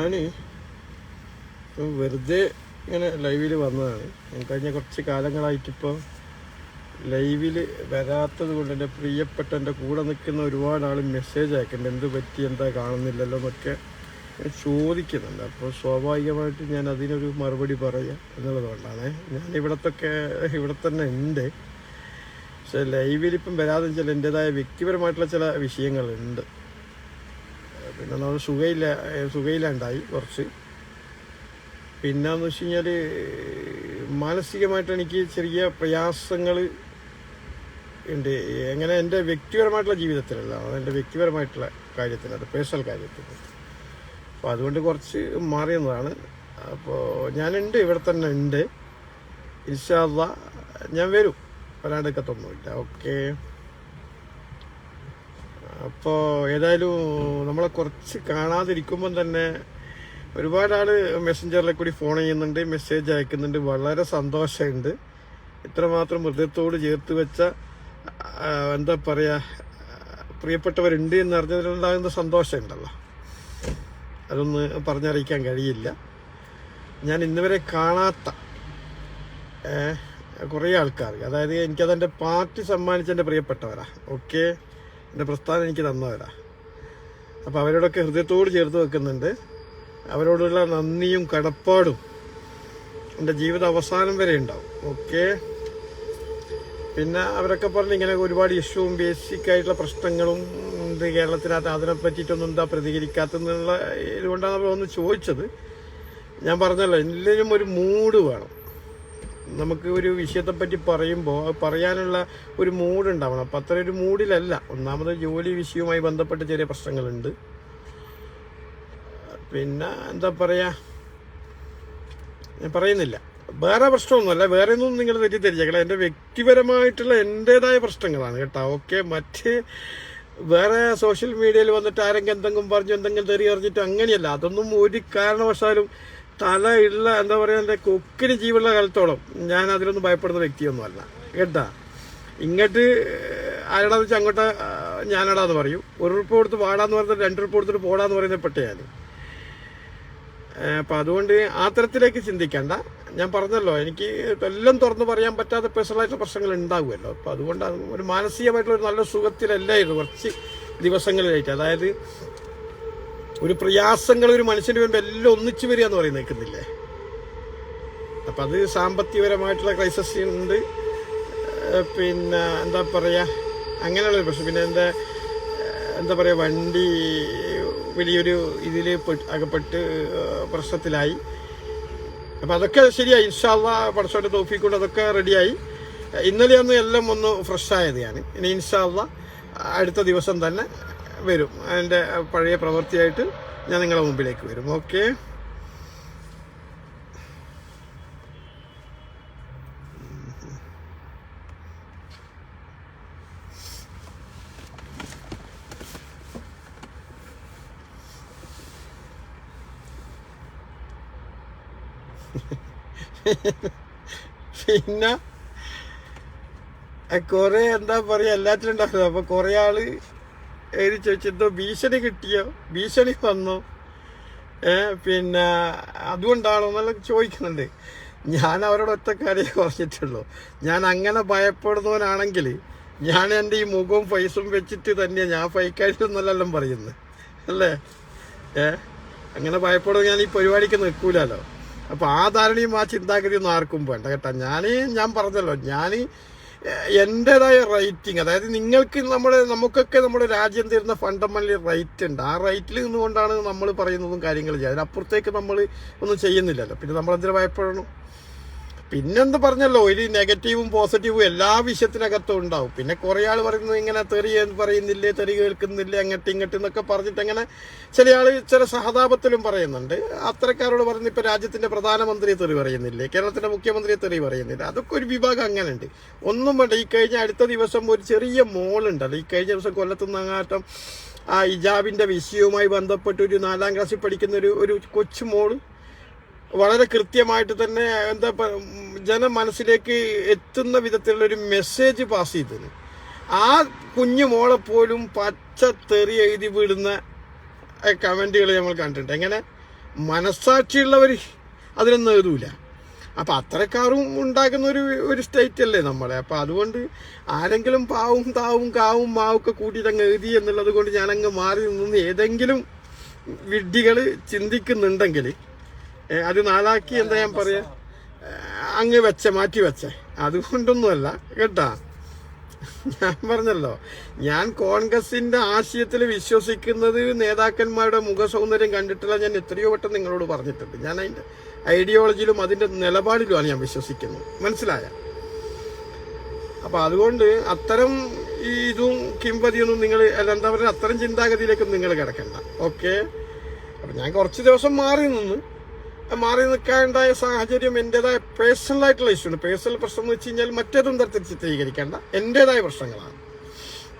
ഞാൻ വെറുതെ ഇങ്ങനെ ലൈവിൽ വന്നതാണ്. ഞാൻ കഴിഞ്ഞ കുറച്ച് കാലങ്ങളായിട്ടിപ്പോൾ ലൈവിൽ വരാത്തത് കൊണ്ട് എന്റെ പ്രിയപ്പെട്ട എന്റെ കൂടെ നിൽക്കുന്ന ഒരുപാട് ആൾ മെസ്സേജ് അയക്കുന്നുണ്ട്. എന്ത് പറ്റി? എന്താ കാണുന്നില്ലല്ലോ എന്നൊക്കെ ചോദിക്കുന്നുണ്ട്. അപ്പോൾ സ്വാഭാവികമായിട്ട് ഞാൻ അതിനൊരു മറുപടി പറയാം എന്നുള്ളതുകൊണ്ടാണ്. ഞാൻ ഇവിടത്തൊക്കെ ഇവിടെ തന്നെ ഉണ്ട്. പക്ഷേ ലൈവിൽ ഇപ്പം വരാതെ വെച്ചാൽ എന്റെതായ വ്യക്തിപരമായിട്ടുള്ള ചില വിഷയങ്ങളുണ്ട്. പിന്നെ നമ്മൾ സുഖയില്ല സുഖയില്ലാണ്ടായി കുറച്ച്. പിന്നെന്ന് വെച്ച് കഴിഞ്ഞാൽ മാനസികമായിട്ട് എനിക്ക് ചെറിയ പ്രയാസങ്ങൾ ഉണ്ട്. എങ്ങനെ എന്റെ വ്യക്തിപരമായിട്ടുള്ള ജീവിതത്തിലല്ല എന്റെ വ്യക്തിപരമായിട്ടുള്ള കാര്യത്തിന് അത് പേഴ്സണൽ കാര്യത്തിന് അപ്പോൾ അതുകൊണ്ട് കുറച്ച് മാറിയെന്നതാണ്. അപ്പോൾ ഞാനുണ്ട് ഇവിടെ തന്നെ ഉണ്ട്. ഇൻഷാല്ല ഞാൻ വരും. വരാണ്ടെക്കത്തൊന്നുമില്ല ഓക്കെ. അപ്പോൾ ഏതായാലും നമ്മളെ കുറച്ച് കാണാതിരിക്കുമ്പം തന്നെ ഒരുപാട് ആൾ മെസ്സഞ്ചറിലെ കൂടി ഫോൺ ചെയ്യുന്നുണ്ട് മെസ്സേജ് അയക്കുന്നുണ്ട്. വളരെ സന്തോഷമുണ്ട്. ഇത്രമാത്രം ഹൃദയത്തോട് ചേർത്ത് വെച്ച എന്താ പറയുക പ്രിയപ്പെട്ടവരുണ്ട് എന്ന് അറിഞ്ഞതിലുണ്ടാകുന്ന സന്തോഷമുണ്ടല്ലോ. അതൊന്ന് പറഞ്ഞറിയിക്കാൻ കഴിയില്ല. ഞാൻ ഇന്നുവരെ കാണാത്ത കുറേ ആൾക്കാർ. അതായത് എനിക്കതെന്റെ പാർട്ടി സമ്മാനിച്ച എന്റെ പ്രിയപ്പെട്ടവരാ. ഓക്കെ? എന്റെ പ്രസ്ഥാനം എനിക്ക് തന്നവരാ അപ്പോൾ അവരോടൊക്കെ ഹൃദയത്തോട് ചേർത്ത് വെക്കുന്നുണ്ട്. അവരോടുള്ള നന്ദിയും കടപ്പാടും എന്റെ ജീവിത അവസാനം വരെ ഉണ്ടാവും. ഓക്കെ? പിന്നെ അവരൊക്കെ പറഞ്ഞ് ഇങ്ങനെ ഒരുപാട് ഇഷ്യൂവും ബേസിക് ആയിട്ടുള്ള പ്രശ്നങ്ങളും ഉണ്ട്. കേരളത്തിനകത്ത് അതിനെ പറ്റിയിട്ടൊന്നും എന്താ പ്രതികരിക്കാത്തെന്നുള്ള ഇതുകൊണ്ടാണ് അവർ ഒന്ന് ചോദിച്ചത്. ഞാൻ പറഞ്ഞല്ലോ എല്ലാവരും ഒരു മൂഡ് വേണം. നമുക്ക് ഒരു വിഷയത്തെ പറ്റി പറയുമ്പോൾ അത് പറയാനുള്ള ഒരു മൂഡ് ഉണ്ടാവണം. അപ്പം അത്ര ഒരു മൂഡിലല്ല ഒന്നാമത് ജോലി വിഷയവുമായി ബന്ധപ്പെട്ട് ചെറിയ പ്രശ്നങ്ങളുണ്ട്. പിന്നെ എന്താ പറയുക ഞാൻ പറയുന്നില്ല. വേറെ പ്രശ്നമൊന്നുമല്ല. വേറെ ഒന്നും നിങ്ങൾ തെറ്റിദ്ധരിച്ചേക്കല എന്റെ വ്യക്തിപരമായിട്ടുള്ള എന്റെതായ പ്രശ്നങ്ങളാണ് കേട്ടോ. ഓക്കെ മറ്റ് വേറെ സോഷ്യൽ മീഡിയയിൽ വന്നിട്ട് ആരെങ്കിലും എന്തെങ്കിലും പറഞ്ഞു എന്തെങ്കിലും തെറി അറിഞ്ഞിട്ട് അങ്ങനെയല്ല. അതൊന്നും ഒരു കാരണവശാലും തല ഇല്ല എന്താ പറയുക എന്റെ കൊക്കിന് ജീവുള്ള കാലത്തോളം ഞാൻ അതിലൊന്നും ഭയപ്പെടുന്ന വ്യക്തിയൊന്നുമല്ല. കേട്ടാ? ഇങ്ങോട്ട് ആരടാന്ന് വെച്ചാൽ അങ്ങോട്ട് ഞാനടാന്ന് പറയും. ഒരു ഉറുപ്പ് കൊടുത്ത് പാടാന്ന് പറഞ്ഞിട്ട് രണ്ട് ഉറുപ്പ് കൊടുത്തിട്ട് പോടാന്ന് പറയുന്ന ഞാൻ അപ്പം അതുകൊണ്ട് ആ തരത്തിലേക്ക് ചിന്തിക്കണ്ട. ഞാൻ പറഞ്ഞല്ലോ എനിക്ക് എല്ലാം തുറന്നു പറയാൻ പറ്റാത്ത പേഴ്സണലായിട്ടുള്ള പ്രശ്നങ്ങൾ ഉണ്ടാകുമല്ലോ അപ്പം അതുകൊണ്ട് ഒരു മാനസികമായിട്ടുള്ള ഒരു നല്ല സുഖത്തിലല്ലായിരുന്നു കുറച്ച് ദിവസങ്ങളിലായിട്ട്. അതായത് ഒരു പ്രയാസങ്ങൾ ഒരു മനുഷ്യന് വരുമ്പോൾ എല്ലാം ഒന്നിച്ചു വരിക എന്ന് പറയുന്നത് നിൽക്കുന്നില്ലേ അപ്പം അത് സാമ്പത്തികപരമായിട്ടുള്ള ക്രൈസസ് ഉണ്ട്. പിന്നെ എന്താ പറയുക അങ്ങനെയുള്ള പ്രശ്നം. പിന്നെ എന്റെ എന്താ പറയുക വണ്ടി വലിയൊരു ഇതിൽ അകപ്പെട്ട് പ്രശ്നത്തിലായി. അപ്പം അതൊക്കെ ശരിയായി. ഇൻഷാല്ല പടച്ചോന്റെ തോഫിക്കൊണ്ട് അതൊക്കെ റെഡിയായി. ഇന്നലെ അന്ന് എല്ലാം ഒന്ന് ഫ്രഷ് ആയത് ഞാൻ ഇനി ഇൻഷാല്ല അടുത്ത ദിവസം തന്നെ വരും. അതിന്റെ പഴയ പ്രവൃത്തിയായിട്ട് ഞാൻ നിങ്ങളുടെ മുമ്പിലേക്ക് വരും. ഓക്കെ പിന്നെ കൊറേ എന്താ പറയാ എല്ലാത്തിനും ഉണ്ടാക്കുന്നത് അപ്പൊ കൊറേ ആൾ എഴുതി ചോദിച്ചെന്തോ ഭീഷണി കിട്ടിയോ? ഭീഷണി വന്നോ? പിന്നെ അതുകൊണ്ടാണോ എന്നെല്ലാം ചോദിക്കുന്നുണ്ട്. ഞാൻ അവരോട് ഒറ്റ കാര്യം പറഞ്ഞിട്ടുള്ളൂ. ഞാൻ അങ്ങനെ ഭയപ്പെടുന്നവനാണെങ്കിൽ ഞാൻ എന്റെ ഈ മുഖവും ഫൈസും വെച്ചിട്ട് തന്നെയാണ് ഞാൻ ഫൈക്കായിട്ടൊന്നല്ലല്ലോ പറയുന്നത്. അല്ലേ? ഏ അങ്ങനെ ഭയപ്പെടുമ്പോൾ ഞാൻ ഈ പരിപാടിക്ക് നിൽക്കൂലല്ലോ. അപ്പോൾ ആ ധാരണയും ആ ചിന്താഗതിയൊന്നും ആർക്കും വേണ്ട കേട്ടോ. ഞാൻ ഞാൻ പറഞ്ഞല്ലോ ഞാൻ എന്റെതായ റൈറ്റിങ് അതായത് നിങ്ങൾക്ക് നമ്മുടെ നമുക്കൊക്കെ നമ്മുടെ രാജ്യം തരുന്ന ഫണ്ടമെന്റൽ റൈറ്റ് ഉണ്ട്. ആ റൈറ്റിൽ നിന്നുകൊണ്ടാണ് നമ്മൾ പറയുന്നതും കാര്യങ്ങൾ ചെയ്യുക. അതിനപ്പുറത്തേക്ക് നമ്മൾ ഒന്നും ചെയ്യുന്നില്ലല്ലോ. പിന്നെ നമ്മൾ എന്തിനു ഭയപ്പെടണം? പിന്നെന്ത് പറഞ്ഞല്ലോ ഒരു നെഗറ്റീവും പോസിറ്റീവും എല്ലാ വിഷയത്തിനകത്തും ഉണ്ടാവും. പിന്നെ കുറെ ആൾ പറയുന്നത് ഇങ്ങനെ തെറി പറയുന്നില്ലേ തെറി കേൾക്കുന്നില്ല അങ്ങോട്ട് ഇങ്ങോട്ട് എന്നൊക്കെ പറഞ്ഞിട്ട് അങ്ങനെ ചില ആൾ ചില സഹതാപത്തിലും പറയുന്നുണ്ട്. അത്തരക്കാരോട് പറയുന്ന ഇപ്പം രാജ്യത്തിന്റെ പ്രധാനമന്ത്രിയെ തെറി പറയുന്നില്ലേ കേരളത്തിന്റെ മുഖ്യമന്ത്രിയെ തെറി പറയുന്നില്ല അതൊക്കെ ഒരു വിഭാഗം അങ്ങനെ ഉണ്ട് ഒന്നും വേണ്ട ഈ കഴിഞ്ഞ അടുത്ത ദിവസം ഒരു ചെറിയ മോളുണ്ടല്ലോ ഈ കഴിഞ്ഞ ദിവസം കൊല്ലത്ത് അങ്ങാറ്റം ആ ഇജാബിന്റെ വിഷയവുമായി ബന്ധപ്പെട്ട് ഒരു നാലാം ക്ലാസ്സിൽ പഠിക്കുന്ന ഒരു ഒരു കൊച്ചു മോൾ വളരെ കൃത്യമായിട്ട് തന്നെ എന്താ ജന മനസ്സിലേക്ക് എത്തുന്ന വിധത്തിലുള്ള ഒരു മെസ്സേജ് പാസ് ചെയ്തത്. ആ കുഞ്ഞു മോളെ പോലും പച്ച തെറി എഴുതി വിടുന്ന കമന്റുകൾ നമ്മൾ കണ്ടിട്ടുണ്ട്. എങ്ങനെ? മനസ്സാക്ഷിയുള്ളവർ അതിനൊന്നും എഴുതൂല. അപ്പം അത്രക്കാറും ഉണ്ടാക്കുന്ന ഒരു ഒരു സ്റ്റേറ്റ് അല്ലേ നമ്മളെ. അപ്പം അതുകൊണ്ട് ആരെങ്കിലും പാവും താവും കാവും മാവൊക്കെ കൂട്ടിയിട്ട് അങ്ങ് എഴുതി എന്നുള്ളത് കൊണ്ട് ഞാനങ്ങ് മാറി നിന്ന് ഏതെങ്കിലും വിഡ്ഢികൾ ചിന്തിക്കുന്നുണ്ടെങ്കിൽ അത് നാലാക്കി എന്താ ഞാൻ പറയാ? അങ്ങ് വെച്ച മാറ്റി വെച്ചേ. അതുകൊണ്ടൊന്നുമല്ല കേട്ടാ? ഞാൻ പറഞ്ഞല്ലോ ഞാൻ കോൺഗ്രസിന്റെ ആശയത്തിൽ വിശ്വസിക്കുന്നത് നേതാക്കന്മാരുടെ മുഖസൗന്ദര്യം കണ്ടിട്ടില്ല ഞാൻ എത്രയോ വട്ടം നിങ്ങളോട് പറഞ്ഞിട്ടുണ്ട്. ഞാൻ അതിന്റെ ഐഡിയോളജിയിലും അതിന്റെ നിലപാടിലുമാണ് ഞാൻ വിശ്വസിക്കുന്നത്. മനസ്സിലായ? അപ്പൊ അതുകൊണ്ട് അത്തരം ഈ ഇതും കിംവതിയൊന്നും നിങ്ങൾ എന്താ പറയുക അത്തരം ചിന്താഗതിയിലേക്കൊന്നും നിങ്ങൾ കിടക്കണ്ട. ഓക്കെ? അപ്പൊ ഞാൻ കുറച്ച് ദിവസം മാറി നിന്ന് മാറി നിൽക്കാനുണ്ടായ സാഹചര്യം എന്റെതായ പേഴ്സണൽ ആയിട്ടുള്ള ഇഷ്യൂ ആണ് പേഴ്സണൽ പ്രശ്നം എന്ന് വെച്ച് കഴിഞ്ഞാൽ മറ്റേതും തരത്തിൽ ചിത്രീകരിക്കേണ്ട. എന്റെതായ പ്രശ്നങ്ങളാണ്.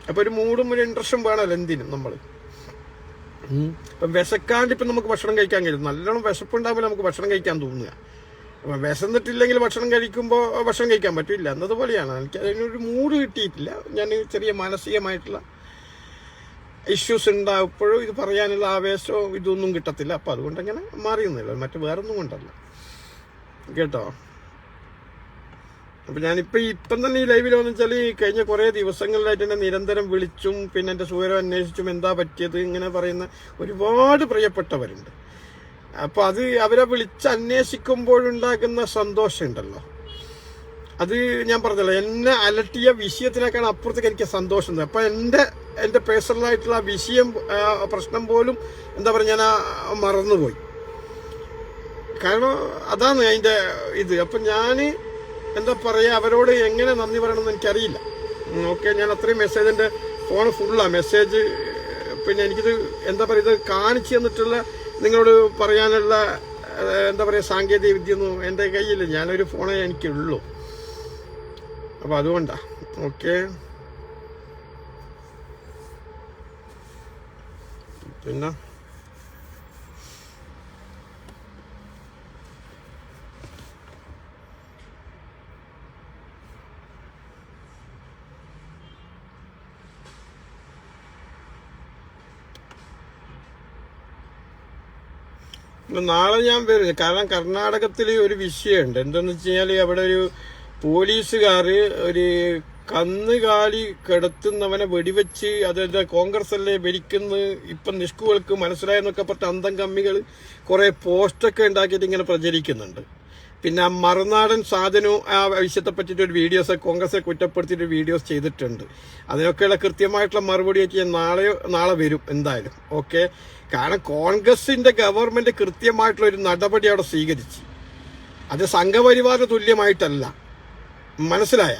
അപ്പോൾ ഒരു മൂടും ഒരു ഇൻട്രസ്റ്റും വേണമല്ലോ എന്തിനും നമ്മൾ ഇപ്പം വിശക്കാണ്ട് ഇപ്പം നമുക്ക് ഭക്ഷണം കഴിക്കാൻ കഴിയും. നല്ലോണം വിശപ്പുണ്ടാകുമ്പോൾ നമുക്ക് ഭക്ഷണം കഴിക്കാൻ തോന്നുക. അപ്പം വിശന്നിട്ടില്ലെങ്കിൽ ഭക്ഷണം കഴിക്കുമ്പോൾ ഭക്ഷണം കഴിക്കാൻ പറ്റില്ല. എന്നതുപോലെയാണ്. എനിക്ക് അതിനൊരു മൂഡ് കിട്ടിയിട്ടില്ല. ഞാൻ ചെറിയ മാനസികമായിട്ടുള്ള ഇഷ്യൂസ് ഉണ്ടാകുമ്പോഴും ഇത് പറയാനുള്ള ആവേശവും ഇതൊന്നും കിട്ടത്തില്ല. അപ്പം അതുകൊണ്ട് അങ്ങനെ മാറിയൊന്നുമില്ല മറ്റു വേറൊന്നും കൊണ്ടല്ല. കേട്ടോ? അപ്പം ഞാനിപ്പോൾ ഇപ്പം തന്നെ ഈ ലൈവിൽ വന്നു വെച്ചാൽ ഈ കഴിഞ്ഞ കുറേ ദിവസങ്ങളിലായിട്ട് എന്നെ നിരന്തരം വിളിച്ചും പിന്നെ എന്റെ സുഖരം അന്വേഷിച്ചും എന്താ പറ്റിയത് ഇങ്ങനെ പറയുന്ന ഒരുപാട് പ്രിയപ്പെട്ടവരുണ്ട്. അപ്പോൾ അത് അവരെ വിളിച്ച് അന്വേഷിക്കുമ്പോഴുണ്ടാകുന്ന സന്തോഷമുണ്ടല്ലോ. അത് ഞാൻ പറഞ്ഞല്ലോ എന്നെ അലട്ടിയ വിഷയത്തിനേക്കാൾ അപ്പുറത്തേക്ക് എനിക്ക് സന്തോഷം അപ്പൊ എന്റെ എന്റെ എന്റെ പേഴ്സണലായിട്ടുള്ള വിഷയം പ്രശ്നം പോലും എന്താ പറയുക ഞാൻ മറന്നുപോയി. കാരണം അതാണ് അതിന്റെ ഇത്. അപ്പം ഞാൻ എന്താ പറയുക അവരോട് എങ്ങനെ നന്ദി പറയണമെന്ന് എനിക്കറിയില്ല. ഓക്കെ ഞാൻ അത്രയും മെസ്സേജ് എന്റെ ഫോൺ ഫുള്ളാണ് മെസ്സേജ് പിന്നെ എനിക്കിത് എന്താ പറയുക ഇത് കാണിച്ചു തന്നിട്ടുള്ള നിങ്ങളോട് പറയാനുള്ള എന്താ പറയുക സാങ്കേതിക വിദ്യ ഒന്നും എന്റെ കയ്യിൽ ഞാനൊരു ഫോണേ എനിക്കുള്ളൂ. അപ്പോൾ അതുകൊണ്ടാണ് ഓക്കെ പിന്നെ? നാളെ ഞാൻ വരും കാരണം കർണാടകത്തിൽ ഒരു വിഷയമുണ്ട്. എന്തെന്ന് വെച്ച് കഴിഞ്ഞാൽ അവിടെ ഒരു പോലീസുകാർ ഒരു കന്നുകാലി കിടത്തുന്നവനെ വെടിവെച്ച് അതായത് കോൺഗ്രസ് അല്ലേ ഭരിക്കുന്ന ഇപ്പം നിഷ്കുകൾക്ക് മനസ്സിലായെന്നൊക്കെ പറഞ്ഞ അന്തം കമ്മികൾ കുറെ പോസ്റ്റൊക്കെ ഉണ്ടാക്കിയിട്ട് ഇങ്ങനെ പ്രചരിക്കുന്നുണ്ട്. പിന്നെ മറുനാടൻ സാധനവും ആ വിഷയത്തെ പറ്റിയിട്ട് ഒരു വീഡിയോസ് കോൺഗ്രസ്സെ കുറ്റപ്പെടുത്തിയിട്ട് വീഡിയോസ് ചെയ്തിട്ടുണ്ട്. അതിനൊക്കെയുള്ള കൃത്യമായിട്ടുള്ള മറുപടി ഒക്കെ ഞാൻ നാളെ നാളെ വരും എന്തായാലും. ഓക്കെ? കാരണം കോൺഗ്രസിന്റെ ഗവൺമെന്റ് കൃത്യമായിട്ടുള്ള ഒരു നടപടി അവിടെ സ്വീകരിച്ചു. അത് സംഘപരിവാര തുല്യമായിട്ടല്ല. മനസ്സിലായ.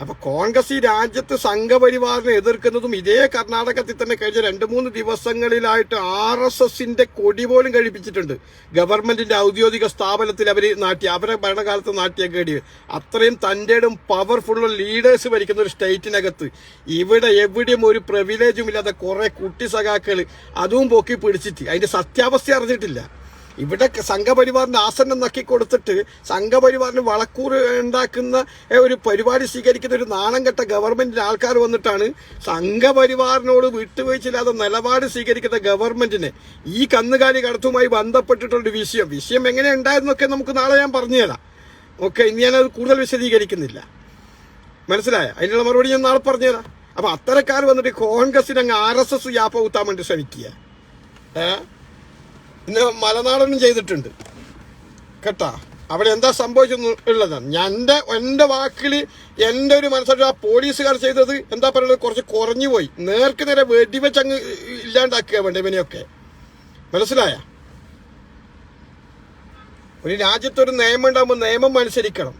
അപ്പൊ കോൺഗ്രസ് ഈ രാജ്യത്ത് സംഘപരിവാറിനെ എതിർക്കുന്നതും ഇതേ കർണാടകത്തിൽ തന്നെ കഴിഞ്ഞ രണ്ട് മൂന്ന് ദിവസങ്ങളിലായിട്ട് ആർ എസ് എസിന്റെ കൊടി പോലും കഴിപ്പിച്ചിട്ടുണ്ട്. ഗവൺമെന്റിന്റെ ഔദ്യോഗിക സ്ഥാപനത്തിൽ അവർ നാട്ടി അവരെ ഭരണകാലത്ത് നാട്ടിയ കേടി അത്രയും തന്റെടും പവർഫുള്ള ലീഡേഴ്സ് ഭരിക്കുന്ന ഒരു സ്റ്റേറ്റിനകത്ത് ഇവിടെ എവിടെയും ഒരു പ്രിവിലേജും ഇല്ലാത്ത കുറെ കുട്ടി സഖാക്കൾ അതും പൊക്കി പിടിച്ചിട്ട്. അതിന്റെ സത്യാവസ്ഥ അറിഞ്ഞിട്ടില്ല. ഇവിടെ സംഘപരിവാറിന്റെ ആസനം നക്കി കൊടുത്തിട്ട് സംഘപരിവാറിന് വളക്കൂറ് ഉണ്ടാക്കുന്ന ഒരു പരിപാടി സ്വീകരിക്കുന്ന ഒരു നാണം കെട്ട ഗവൺമെന്റിന്റെ ആൾക്കാർ വന്നിട്ടാണ് സംഘപരിവാറിനോട് വിട്ടുവീഴ്ചയില്ലാതെ നിലപാട് സ്വീകരിക്കുന്ന ഗവൺമെന്റിനെ ഈ കന്നുകാലി കടത്തുമായി ബന്ധപ്പെട്ടിട്ടുള്ള വിഷയം. വിഷയം എങ്ങനെ ഉണ്ടായിരുന്നൊക്കെ നമുക്ക് നാളെ ഞാൻ പറഞ്ഞുതരാം ഓക്കെ ഇനി ഞാനത് കൂടുതൽ വിശദീകരിക്കുന്നില്ല. മനസ്സിലായ? അതിനുള്ള മറുപടി ഞാൻ നാളെ പറഞ്ഞുതരാം അപ്പൊ അത്തരക്കാർ വന്നിട്ട് കോൺഗ്രസിന് അങ്ങ് ആർ എസ് എസ് യാപ്പ കുത്താൻ വേണ്ടി ശ്രമിക്കുക. ഏഹ് ഇന്ന് മലനാടനും ചെയ്തിട്ടുണ്ട്. കേട്ടാ? അവിടെ എന്താ സംഭവിച്ചെന്ന് ഉള്ളതാണ്. ഞാൻ എന്റെ എന്റെ വാക്കിൽ എന്റെ ഒരു മനസ്സിലാക്കി ആ പോലീസുകാർ ചെയ്തത് എന്താ പറയുന്നത്? കുറച്ച് കുറഞ്ഞു പോയി. നേർക്ക് നേരെ വെടിവെച്ച് അങ്ങ് ഇല്ലാണ്ടാക്കുക വേണ്ട ഇവനെയൊക്കെ? മനസ്സിലായ? ഒരു രാജ്യത്തൊരു നിയമം ഉണ്ടാകുമ്പോൾ നിയമം അനുസരിക്കണം.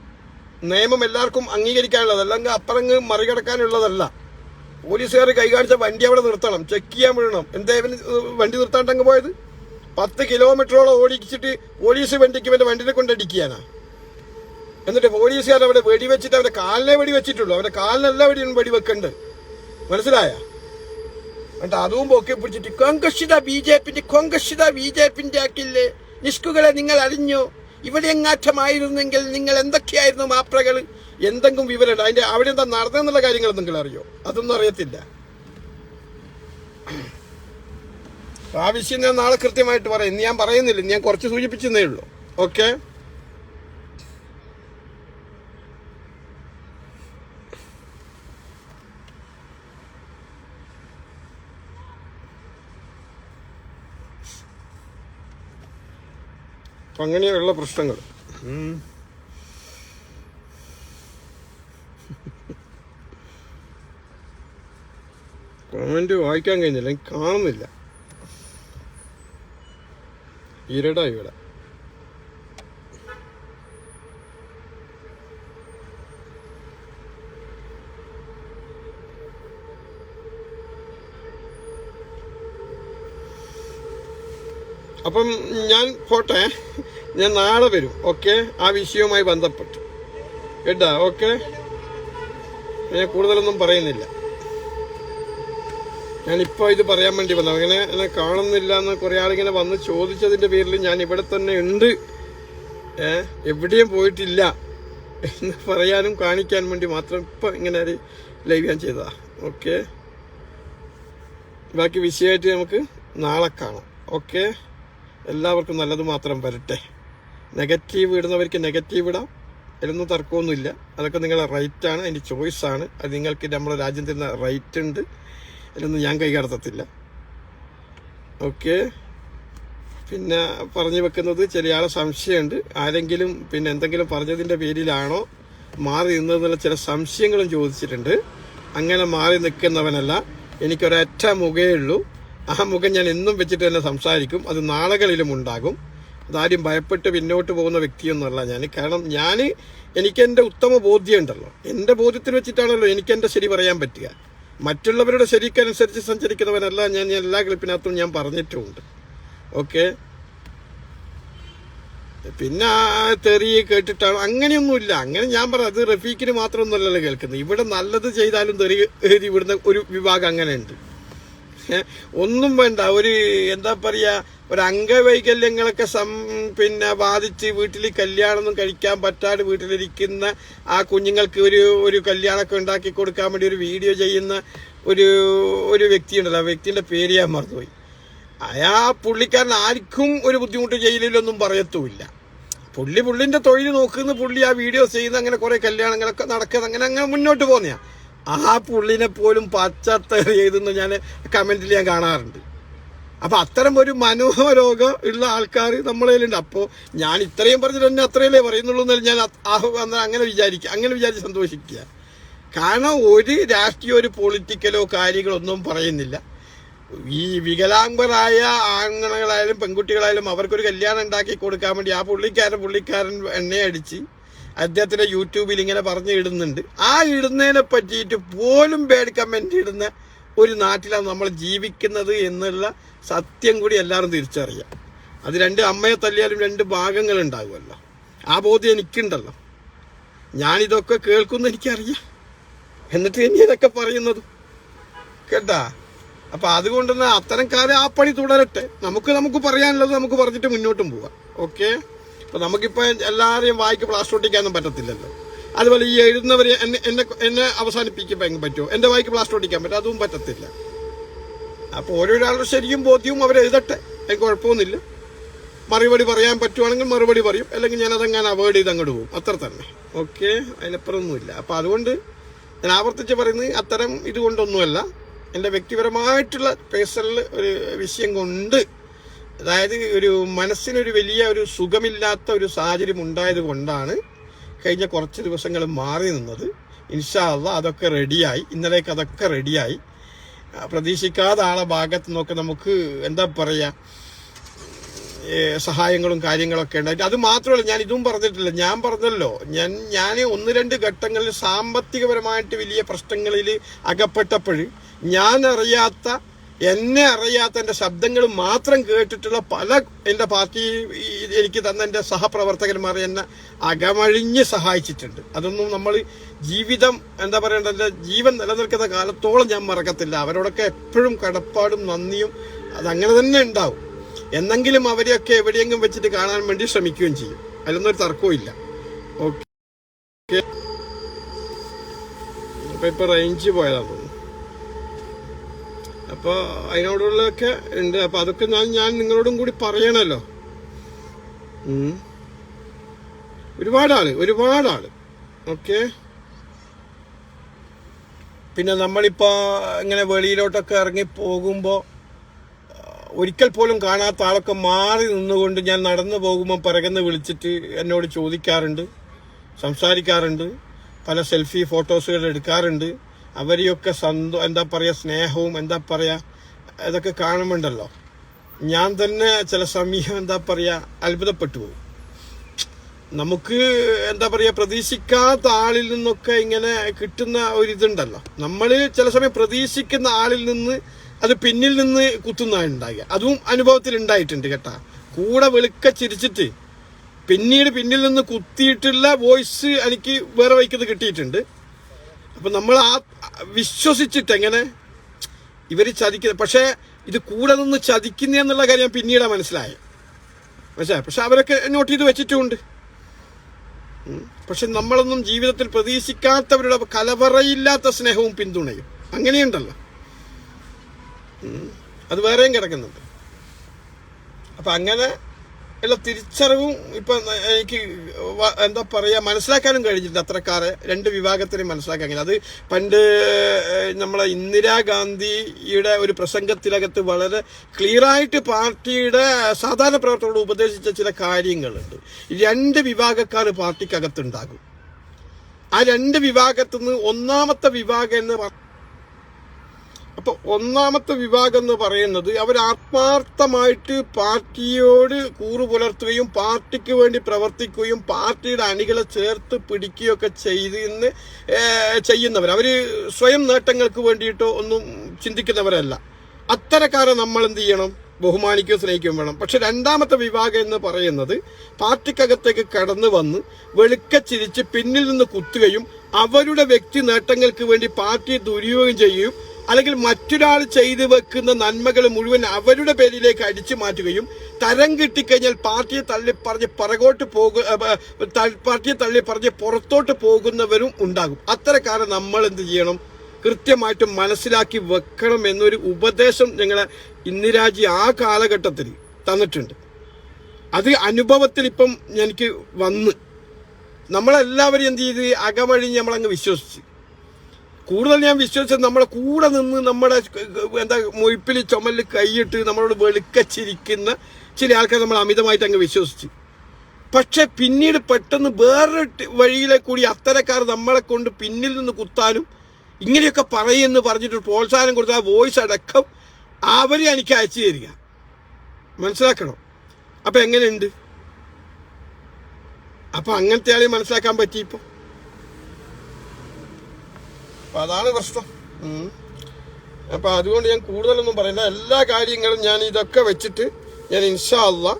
നിയമം എല്ലാവർക്കും അംഗീകരിക്കാനുള്ളത് അല്ലെങ്കിൽ അപ്പറങ്ങ് മറികടക്കാനുള്ളതല്ല. പോലീസുകാർ കൈകാണിച്ച വണ്ടി അവിടെ നിർത്തണം. ചെക്ക് ചെയ്യാൻ വിടണം. എന്താ വണ്ടി നിർത്താണ്ടങ്ങ് പോയത്? പത്ത് കിലോമീറ്ററോളം ഓടിച്ചിട്ട് പോലീസ് വണ്ടിക്ക് വേണ്ട വണ്ടിനെ കൊണ്ടടിക്കാനാ എന്നിട്ട് പോലീസുകാർ അവിടെ വെടിവെച്ചിട്ട് അവരുടെ കാലിനെ വെടിവെച്ചിട്ടുള്ളൂ. അവന്റെ കാലിനല്ല വെടി വെടിവെക്കണ്ട്. മനസ്സിലായ? എന്നിട്ട് അതും പൊക്കി പിടിച്ചിട്ട് കോൺഗ്രസിത ബി ജെ പിന്റെ കോൺഗ്രസിത ബി ജെ പിന്റെ ആക്കില്ലേ? നിഷ്കുകളെ നിങ്ങൾ അറിഞ്ഞു? ഇവിടെ എങ്ങാറ്റമായിരുന്നെങ്കിൽ നിങ്ങൾ എന്തൊക്കെയായിരുന്നു മാപ്രകൾ എന്തെങ്കിലും വിവരം അതിന്റെ അവിടെ എന്താ നടന്നെന്നുള്ള കാര്യങ്ങൾ നിങ്ങൾ അറിയോ? അതൊന്നും അറിയത്തില്ല. ആ വിഷയം ഞാൻ നാളെ കൃത്യമായിട്ട് പറയാം. ഇന്ന് ഞാൻ പറയുന്നില്ല. ഞാൻ കുറച്ച് സൂചിപ്പിച്ചെന്നേ ഉള്ളൂ. ഓക്കെ? അങ്ങനെയുള്ള പ്രശ്നങ്ങൾ. കമന്റ് വായിക്കാൻ കഴിഞ്ഞില്ല. കാണുന്നില്ല. ഇരട ഇവിടെ. അപ്പം ഞാൻ പോട്ടെ. ഞാൻ നാളെ വരും ഓക്കെ? ആ വിഷയവുമായി ബന്ധപ്പെട്ട്. കേട്ടാ ഓക്കെ? ഞാൻ കൂടുതലൊന്നും പറയുന്നില്ല. ഞാനിപ്പോൾ ഇത് പറയാൻ വേണ്ടി വന്നു. അങ്ങനെ എന്നെ കാണുന്നില്ല എന്ന് കുറേ ആളിങ്ങനെ വന്ന് ചോദിച്ചതിന്റെ പേരിൽ ഞാൻ ഇവിടെ തന്നെ ഉണ്ട്. എവിടെയും പോയിട്ടില്ല എന്ന് പറയാനും കാണിക്കാൻ വേണ്ടി മാത്രം ഇപ്പം ഇങ്ങനെ ഒരു ലൈവ് ഞാൻ ചെയ്തതാ. ഓക്കെ ബാക്കി വിഷയമായിട്ട് നമുക്ക് നാളെ കാണാം. ഓക്കെ എല്ലാവർക്കും നല്ലത് മാത്രം വരട്ടെ. നെഗറ്റീവ് ഇടുന്നവർക്ക് നെഗറ്റീവ് ഇടാം. അതിലൊന്നും തർക്കമൊന്നുമില്ല. അതൊക്കെ നിങ്ങളുടെ റൈറ്റാണ് അതിന്റെ ചോയ്സാണ് അത് നിങ്ങൾക്ക് നമ്മുടെ രാജ്യം തരുന്ന റൈറ്റ് ഉണ്ട്. അതിലൊന്നും ഞാൻ കൈ കടത്തത്തില്ല. ഓക്കെ. പിന്നെ പറഞ്ഞു വെക്കുന്നത് ചില ആളെ സംശയമുണ്ട്. ആരെങ്കിലും പിന്നെ എന്തെങ്കിലും പറഞ്ഞതിന്റെ പേരിലാണോ മാറി നിന്നതെന്നുള്ള ചില സംശയങ്ങളും ചോദിച്ചിട്ടുണ്ട്. അങ്ങനെ മാറി നിൽക്കുന്നവനല്ല. എനിക്കൊരൊറ്റ മുഖേ ഉള്ളൂ. ആ മുഖം ഞാൻ എന്നും വെച്ചിട്ട് തന്നെ സംസാരിക്കും. അത് നാളുകളിലും ഉണ്ടാകും. അതാരും ഭയപ്പെട്ട് പിന്നോട്ട് പോകുന്ന വ്യക്തിയൊന്നുമല്ല ഞാൻ. കാരണം ഞാൻ എനിക്കെന്റെ ഉത്തമ ബോധ്യം ഉണ്ടല്ലോ എന്റെ ബോധ്യത്തിൽ വെച്ചിട്ടാണല്ലോ എനിക്കെന്റെ ശരി പറയാൻ പറ്റുക. മറ്റുള്ളവരുടെ ശരിക്കനുസരിച്ച് സഞ്ചരിക്കുന്നവനല്ല ഞാൻ എല്ലാ ക്ലിപ്പിനകത്തും ഞാൻ പറഞ്ഞിട്ടുമുണ്ട് ഓക്കെ? പിന്നെ തെറി കേട്ടിട്ടാണ് അങ്ങനെയൊന്നുമില്ല. അങ്ങനെ ഞാൻ പറഞ്ഞു അത് റഫീഖിന് മാത്രമൊന്നുമല്ലല്ലോ കേൾക്കുന്നത്. ഇവിടെ നല്ലത് ചെയ്താലും തെറി എഴുതി വിടുന്ന ഒരു വിഭാഗം അങ്ങനെ ഉണ്ട് ഏ, ഒന്നും വേണ്ട. ഒരു എന്താ പറയുക ഒരു അംഗവൈകല്യങ്ങളൊക്കെ സം പിന്നെ ബാധിച്ച് വീട്ടിൽ കല്യാണമൊന്നും കഴിക്കാൻ പറ്റാതെ വീട്ടിലിരിക്കുന്ന ആ കുഞ്ഞുങ്ങൾക്ക് ഒരു ഒരു കല്യാണമൊക്കെ ഉണ്ടാക്കി കൊടുക്കാൻ വേണ്ടി ഒരു വീഡിയോ ചെയ്യുന്ന ഒരു ഒരു വ്യക്തിയുണ്ടല്ലോ. ആ വ്യക്തിയുടെ പേര് ഞാൻ മറന്നുപോയി. അയാ പുള്ളിക്കാരൻ ആർക്കും ഒരു ബുദ്ധിമുട്ട് ജയിലിലൊന്നും പറയത്തുമില്ല. പുള്ളി പുള്ളിന്റെ തൊഴിൽ നോക്കുന്ന. പുള്ളി ആ വീഡിയോസ് ചെയ്യുന്ന അങ്ങനെ കുറേ കല്യാണങ്ങളൊക്കെ നടക്കുന്നത്. അങ്ങനെ അങ്ങനെ മുന്നോട്ട് പോകുന്നയാ. ആ പുള്ളിനെ പോലും പച്ചത്തറി ചെയ്തെന്ന് ഞാൻ കമന്റിൽ ഞാൻ കാണാറുണ്ട്. അപ്പോൾ അത്തരം ഒരു മനോരോഗം ഉള്ള ആൾക്കാർ നമ്മളതിലുണ്ട് അപ്പോൾ ഞാൻ ഇത്രയും പറഞ്ഞിട്ട് തന്നെ അത്രയല്ലേ പറയുന്നുള്ളൂ എന്നല്ല ഞാൻ അങ്ങനെ വിചാരിക്കുക അങ്ങനെ വിചാരിച്ച് സന്തോഷിക്കുക. കാരണം ഒരു രാഷ്ട്രീയ ഒരു പൊളിറ്റിക്കലോ കാര്യങ്ങളോ ഒന്നും പറയുന്നില്ല. ഈ വികലാംഗരായ ആണുങ്ങളായാലും പെൺകുട്ടികളായാലും അവർക്കൊരു കല്യാണം ഉണ്ടാക്കി കൊടുക്കാൻ വേണ്ടി ആ പുള്ളിക്കാരൻ പുള്ളിക്കാരൻ എണ്ണയടിച്ച് അദ്ദേഹത്തിന്റെ യൂട്യൂബിൽ ഇങ്ങനെ പറഞ്ഞു ഇടുന്നുണ്ട്. ആ ഇടുന്നതിനെ പറ്റിയിട്ട് പോലും ബാഡ് കമന്റ് ഇടുന്ന ഒരു നാട്ടിലാണ് നമ്മൾ ജീവിക്കുന്നത് എന്നുള്ള സത്യം കൂടി എല്ലാവരും തിരിച്ചറിയാം. അത് രണ്ട് അമ്മയെ തല്ലിയാലും രണ്ട് ഭാഗങ്ങൾ ഉണ്ടാകുമല്ലോ. ആ ബോധ്യം എനിക്കുണ്ടല്ലോ. ഞാനിതൊക്കെ കേൾക്കുന്നു എനിക്കറിയാം. എന്നിട്ട് ഇനി ഇതൊക്കെ പറയുന്നത്? കേട്ടാ? അപ്പൊ അതുകൊണ്ട് തന്നെ അത്തരം കാലം ആ പണി തുടരട്ടെ. നമുക്ക് നമുക്ക് പറയാനുള്ളത് നമുക്ക് പറഞ്ഞിട്ട് മുന്നോട്ടും പോവാം. ഓക്കെ അപ്പൊ നമുക്കിപ്പോ എല്ലാവരെയും വായിക്ക് പ്ലാസ്റ്റർ പറ്റത്തില്ലല്ലോ. അതുപോലെ ഈ എഴുതുന്നവരെ എന്നെ എന്നെ എന്നെ അവസാനിപ്പിക്കാൻ പറ്റുമോ എന്റെ വായിക്ക് പ്ലാസ്റ്റർ ഒട്ടിക്കാൻ പറ്റും അതും പറ്റത്തില്ല. അപ്പൊ ഓരോരാളുടെ ശരിയും ബോധ്യവും അവർ എഴുതട്ടെ എനിക്ക് കുഴപ്പമൊന്നുമില്ല. മറുപടി പറയാൻ പറ്റുവാണെങ്കിൽ മറുപടി പറയും അല്ലെങ്കിൽ ഞാൻ അതങ്ങാൻ അവോയ്ഡ് ചെയ്ത് അങ്ങോട്ട് പോകും. അത്ര തന്നെ. ഓക്കെ അതിനപ്പുറമൊന്നുമില്ല അപ്പോൾ അതുകൊണ്ട് ഞാൻ ആവർത്തിച്ച് പറയുന്നത് അത്തരം ഇതുകൊണ്ടൊന്നുമല്ല. എന്റെ വ്യക്തിപരമായിട്ടുള്ള പേഴ്സണൽ ഒരു വിഷയം കൊണ്ട് അതായത് ഒരു മനസ്സിനൊരു വലിയ ഒരു സുഖമില്ലാത്ത ഒരു സാഹചര്യം ഉണ്ടായത് കൊണ്ടാണ് കഴിഞ്ഞ കുറച്ച് ദിവസങ്ങൾ മാറി നിന്നത്. ഇൻഷാള്ള അതൊക്കെ റെഡിയായി. ഇന്നലേക്ക് അതൊക്കെ റെഡിയായി. പ്രതീക്ഷിക്കാതെ ആളെ ഭാഗത്ത് നിന്നൊക്കെ നമുക്ക് എന്താ പറയുക സഹായങ്ങളും കാര്യങ്ങളൊക്കെ ഉണ്ടായിട്ട്. അത് മാത്രമല്ല ഞാൻ ഇതും പറഞ്ഞിട്ടില്ല. ഞാൻ പറഞ്ഞല്ലോ ഞാൻ ഞാൻ ഒന്ന് രണ്ട് ഘട്ടങ്ങളിൽ സാമ്പത്തികപരമായിട്ട് വലിയ പ്രശ്നങ്ങളിൽ അകപ്പെട്ടപ്പോൾ ഞാൻ അറിയാത്ത എന്നെ അറിയാത്ത എന്റെ ശബ്ദങ്ങൾ മാത്രം കേട്ടിട്ടുള്ള പല എന്റെ പാർട്ടി എനിക്ക് തന്ന എന്റെ സഹപ്രവർത്തകന്മാർ എന്നെ അകമഴിഞ്ഞ് സഹായിച്ചിട്ടുണ്ട്. അതൊന്നും നമ്മൾ ജീവിതം എന്താ പറയേണ്ടത്? എന്റെ ജീവൻ നിലനിൽക്കുന്ന കാലത്തോളം ഞാൻ മറക്കത്തില്ല. അവരോടൊക്കെ എപ്പോഴും കടപ്പാടും നന്ദിയും അതങ്ങനെ തന്നെ ഉണ്ടാവും. എന്നെങ്കിലും അവരെയൊക്കെ എവിടെയെങ്കിലും വെച്ചിട്ട് കാണാൻ വേണ്ടി ശ്രമിക്കുകയും ചെയ്യും. അതിലൊന്നും ഒരു തർക്കവും ഇല്ല. ഓക്കെ. ഇപ്പം ഇപ്പൊ റേഞ്ച് പോയതാ തോന്നുന്നു. അപ്പോൾ അതിനോടുള്ളതൊക്കെ ഉണ്ട്. അപ്പോൾ അതൊക്കെ ഞാൻ ഞാൻ നിങ്ങളോടും കൂടി പറയണല്ലോ. ഒരുപാട് ആൾ ഓക്കെ? പിന്നെ നമ്മളിപ്പോൾ ഇങ്ങനെ വെളിയിലോട്ടൊക്കെ ഇറങ്ങി പോകുമ്പോൾ ഒരിക്കൽ പോലും കാണാത്ത ആളൊക്കെ മാറി നിന്നുകൊണ്ട് ഞാൻ നടന്നു പോകുമ്പോൾ പിറകുന്ന് വിളിച്ചിട്ട് എന്നോട് ചോദിക്കാറുണ്ട് സംസാരിക്കാറുണ്ട് പല സെൽഫി ഫോട്ടോസുകൾ എടുക്കാറുണ്ട്. അവരെയൊക്കെ സന്തോ എന്താ പറയുക സ്നേഹവും എന്താ പറയുക ഇതൊക്കെ കാണുമ്പോണ്ടല്ലോ. ഞാൻ തന്നെ ചില സമയം എന്താ പറയുക അത്ഭുതപ്പെട്ടു പോകും. നമുക്ക് എന്താ പറയുക പ്രതീക്ഷിക്കാത്ത ആളിൽ നിന്നൊക്കെ ഇങ്ങനെ കിട്ടുന്ന ഒരു ഇതുണ്ടല്ലോ നമ്മൾ ചില സമയം പ്രതീക്ഷിക്കുന്ന ആളിൽ നിന്ന് അത് പിന്നിൽ നിന്ന് കുത്തുന്ന ഉണ്ടാകുക അതും അനുഭവത്തിൽ ഉണ്ടായിട്ടുണ്ട് കേട്ടാ. കൂടെ വെളുക്ക ചിരിച്ചിട്ട് പിന്നീട് പിന്നിൽ നിന്ന് കുത്തിയിട്ടുള്ള വോയിസ് എനിക്ക് വേറെ വയ്ക്കുന്നത് കിട്ടിയിട്ടുണ്ട്. അപ്പൊ നമ്മൾ ആ വിശ്വസിച്ചിട്ട് എങ്ങനെ ഇവർ ചതിക്കുന്ന പക്ഷേ ഇത് കൂടെ നിന്ന് ചതിക്കുന്ന എന്നുള്ള കാര്യം പിന്നീടാണ് മനസ്സിലായത് പക്ഷേ പക്ഷെ അവരൊക്കെ നോട്ട് ചെയ്ത് വെച്ചിട്ടുമുണ്ട്. പക്ഷെ നമ്മളൊന്നും ജീവിതത്തിൽ പ്രതീക്ഷിക്കാത്തവരുടെ കലവറയില്ലാത്ത സ്നേഹവും പിന്തുണയും അങ്ങനെയുണ്ടല്ലോ. അത് വേറെയും കിടക്കുന്നുണ്ട്. അപ്പൊ അങ്ങനെ ഉള്ള തിരിച്ചറിവും ഇപ്പൊ എനിക്ക് എന്താ പറയാ മനസ്സിലാക്കാനും കഴിഞ്ഞിട്ടുണ്ട് അത്രക്കാരെ രണ്ട് വിഭാഗത്തിനെയും മനസ്സിലാക്കാൻ അത് പണ്ട് നമ്മളെ ഇന്ദിരാഗാന്ധിയുടെ ഒരു പ്രസംഗത്തിനകത്ത് വളരെ ക്ലിയറായിട്ട് പാർട്ടിയുടെ സാധാരണ പ്രവർത്തകരോട് ഉപദേശിച്ച ചില കാര്യങ്ങളുണ്ട്. രണ്ട് വിഭാഗക്കാർ പാർട്ടിക്കകത്തുണ്ടാകും. ആ രണ്ട് വിഭാഗത്തുനിന്ന് ഒന്നാമത്തെ വിഭാഗം എന്ന് അപ്പൊ ഒന്നാമത്തെ വിഭാഗം എന്ന് പറയുന്നത് അവർ ആത്മാർത്ഥമായിട്ട് പാർട്ടിയോട് കൂറു പുലർത്തുകയും പാർട്ടിക്ക് വേണ്ടി പ്രവർത്തിക്കുകയും പാർട്ടിയുടെ അണികളെ ചേർത്ത് പിടിക്കുകയൊക്കെ ചെയ്ത് ചെയ്യുന്നവർ. അവർ സ്വയം നേട്ടങ്ങൾക്ക് വേണ്ടിയിട്ടോ ഒന്നും ചിന്തിക്കുന്നവരല്ല. അത്തരക്കാരെ നമ്മൾ എന്ത് ചെയ്യണം? ബഹുമാനിക്കുകയും സ്നേഹിക്കുകയും വേണം. പക്ഷെ രണ്ടാമത്തെ വിഭാഗം എന്ന് പറയുന്നത് പാർട്ടിക്കകത്തേക്ക് കടന്നു വന്ന് വെളുക്കച്ചിരിച്ച് പിന്നിൽ നിന്ന് കുത്തുകയും അവരുടെ വ്യക്തി നേട്ടങ്ങൾക്ക് വേണ്ടി പാർട്ടിയെ ദുരുപയോഗം ചെയ്യുകയും അല്ലെങ്കിൽ മറ്റൊരാൾ ചെയ്തു വെക്കുന്ന നന്മകൾ മുഴുവൻ അവരുടെ പേരിലേക്ക് അടിച്ചു മാറ്റുകയും തരം കിട്ടിക്കഴിഞ്ഞാൽ പാർട്ടിയെ തള്ളിപ്പറഞ്ഞ് പുറകോട്ട് പോകു പാർട്ടിയെ തള്ളിപ്പറഞ്ഞ് പുറത്തോട്ട് പോകുന്നവരും ഉണ്ടാകും. അത്തരക്കാരെ നമ്മൾ എന്ത് ചെയ്യണം? കൃത്യമായിട്ട് മനസ്സിലാക്കി വെക്കണം എന്നൊരു ഉപദേശം ഞങ്ങളെ ഇന്ദിരാജി ആ കാലഘട്ടത്തിൽ തന്നിട്ടുണ്ട്. അത് അനുഭവത്തിൽ ഇപ്പം എനിക്ക് വന്ന് നമ്മളെല്ലാവരും എന്ത് ചെയ്ത്? അകമഴിഞ്ഞ് നമ്മളങ്ങ് വിശ്വസിച്ച്. കൂടുതൽ ഞാൻ വിശ്വസിച്ചത് നമ്മളെ കൂടെ നിന്ന് നമ്മുടെ എന്താ മൊയ്പ്പിൽ ചുമലിൽ കൈയിട്ട് നമ്മളോട് വെളുക്കച്ചിരിക്കുന്ന ചില ആൾക്കാർ നമ്മൾ അമിതമായിട്ട് അങ്ങ് വിശ്വസിച്ച്. പക്ഷെ പിന്നീട് പെട്ടെന്ന് വേറൊരു വഴിയിലെ കൂടി അത്തരക്കാർ നമ്മളെ കൊണ്ട് പിന്നിൽ നിന്ന് കുത്താനും ഇങ്ങനെയൊക്കെ പറയുമെന്ന് പറഞ്ഞിട്ട് പ്രോത്സാഹനം കൊടുത്ത ആ വോയിസ് അടക്കം അവരെ എനിക്ക് അയച്ചു തരിക. മനസ്സിലാക്കണം? അപ്പൊ എങ്ങനെയുണ്ട്? അപ്പൊ അങ്ങനത്തെ ആളെ മനസ്സിലാക്കാൻ പറ്റി ഇപ്പൊ? അപ്പൊ അതാണ് പ്രശ്നം. അപ്പം അതുകൊണ്ട് ഞാൻ കൂടുതലൊന്നും പറയില്ല എല്ലാ കാര്യങ്ങളും ഞാൻ ഇതൊക്കെ വെച്ചിട്ട് ഞാൻ ഇൻഷാ അള്ളാ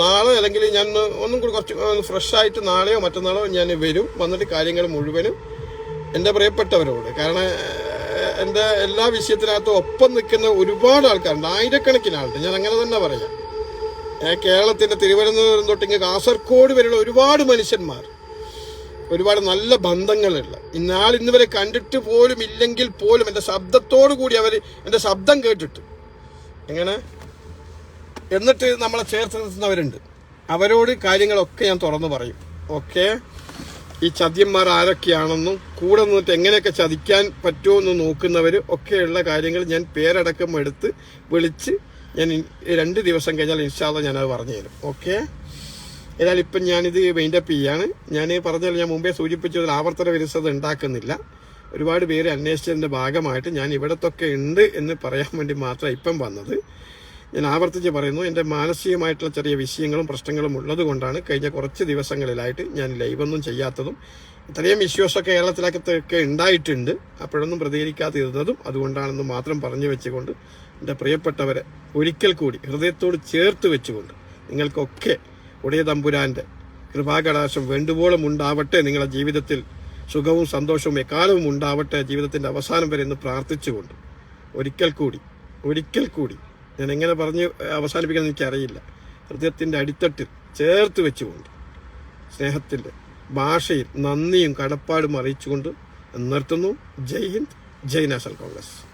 നാളെ അല്ലെങ്കിൽ ഞാൻ ഒന്നും കൂടി കുറച്ച് ഫ്രഷ് ആയിട്ട് നാളെയോ മറ്റന്നാളോ ഞാൻ വരും. വന്നിട്ട് കാര്യങ്ങൾ മുഴുവനും എന്റെ പ്രിയപ്പെട്ടവരോട്. കാരണം എന്റെ എല്ലാ വിഷയത്തിനകത്തും ഒപ്പം നിൽക്കുന്ന ഒരുപാട് ആൾക്കാരുണ്ട്. ആയിരക്കണക്കിന് ആളുണ്ട്. ഞാൻ അങ്ങനെ തന്നെ പറയാം. കേരളത്തിന്റെ തിരുവനന്തപുരം തൊട്ടിങ്ങ് കാസർഗോഡ് വരെയുള്ള ഒരുപാട് മനുഷ്യന്മാർ. ഒരുപാട് നല്ല ബന്ധങ്ങളുള്ള ഇന്നാൾ ഇന്ന് വരെ കണ്ടിട്ട് പോലും ഇല്ലെങ്കിൽ പോലും എന്റെ ശബ്ദത്തോടു കൂടി അവർ എന്റെ ശബ്ദം കേട്ടിട്ട്. എങ്ങനെ? എന്നിട്ട് നമ്മളെ ചേർത്ത് നിർത്തുന്നവരുണ്ട്. അവരോട് കാര്യങ്ങളൊക്കെ ഞാൻ തുറന്നു പറയും. ഓക്കെ? ഈ ചതിയന്മാർ ആരൊക്കെയാണെന്നും കൂടെ നിന്നിട്ട് എങ്ങനെയൊക്കെ ചതിക്കാൻ പറ്റുമോ എന്ന് നോക്കുന്നവർ ഒക്കെയുള്ള കാര്യങ്ങൾ ഞാൻ പേരടക്കം എടുത്ത് വിളിച്ച് ഞാൻ രണ്ട് ദിവസം കഴിഞ്ഞാൽ ഇൻഷാല്ല ഞാനത് പറഞ്ഞു തരും ഓക്കെ? ഏതായാലും ഇപ്പം ഞാനിത് വെയിൻഡപ്പ് ചെയ്യാണ്. ഞാൻ പറഞ്ഞാൽ ഞാൻ മുമ്പേ സൂചിപ്പിച്ചതിൽ ആവർത്തന വിരസത ഉണ്ടാക്കുന്നില്ല. ഒരുപാട് പേര് അന്വേഷിച്ചതിന്റെ ഭാഗമായിട്ട് ഞാൻ ഇവിടത്തൊക്കെ ഉണ്ട് എന്ന് പറയാൻ വേണ്ടി മാത്രമാണ് ഇപ്പം വന്നത്. ഞാൻ ആവർത്തിച്ച് പറയുന്നു എന്റെ മാനസികമായിട്ടുള്ള ചെറിയ വിഷയങ്ങളും പ്രശ്നങ്ങളും ഉള്ളത് കൊണ്ടാണ് കഴിഞ്ഞ കുറച്ച് ദിവസങ്ങളിലായിട്ട് ഞാൻ ലൈവൊന്നും ചെയ്യാത്തതും ഇത്രയും ഇഷ്യൂസൊക്കെ കേരളത്തിലൊക്കെ ഉണ്ടായിട്ടുണ്ട്. അപ്പോഴൊന്നും പ്രതികരിക്കാതിരുന്നതും അതുകൊണ്ടാണെന്ന് മാത്രം പറഞ്ഞു വെച്ചുകൊണ്ട് എന്റെ പ്രിയപ്പെട്ടവരെ ഒരിക്കൽ കൂടി ഹൃദയത്തോട് ചേർത്ത് വെച്ചുകൊണ്ട് നിങ്ങൾക്കൊക്കെ ഉടയ തമ്പുരാന്റെ കൃപാകടാശം വേണ്ടുവോളം ഉണ്ടാവട്ടെ നിങ്ങളുടെ ജീവിതത്തിൽ സുഖവും സന്തോഷവും എക്കാലവും ഉണ്ടാവട്ടെ ജീവിതത്തിന്റെ അവസാനം വരെ എന്ന് പ്രാർത്ഥിച്ചുകൊണ്ട് ഒരിക്കൽ കൂടി ഒരിക്കൽ കൂടി ഞാൻ എങ്ങനെ പറഞ്ഞ് അവസാനിപ്പിക്കാൻ എനിക്കറിയില്ല. ഹൃദയത്തിന്റെ അടിത്തട്ടിൽ ചേർത്ത് വെച്ചുകൊണ്ട് സ്നേഹത്തിന്റെ ഭാഷയിൽ നന്ദിയും കടപ്പാടും അറിയിച്ചുകൊണ്ട് നിർത്തുന്നു. ജയ് ഹിന്ദ് ജയ് നാഷണൽ കോൺഗ്രസ്.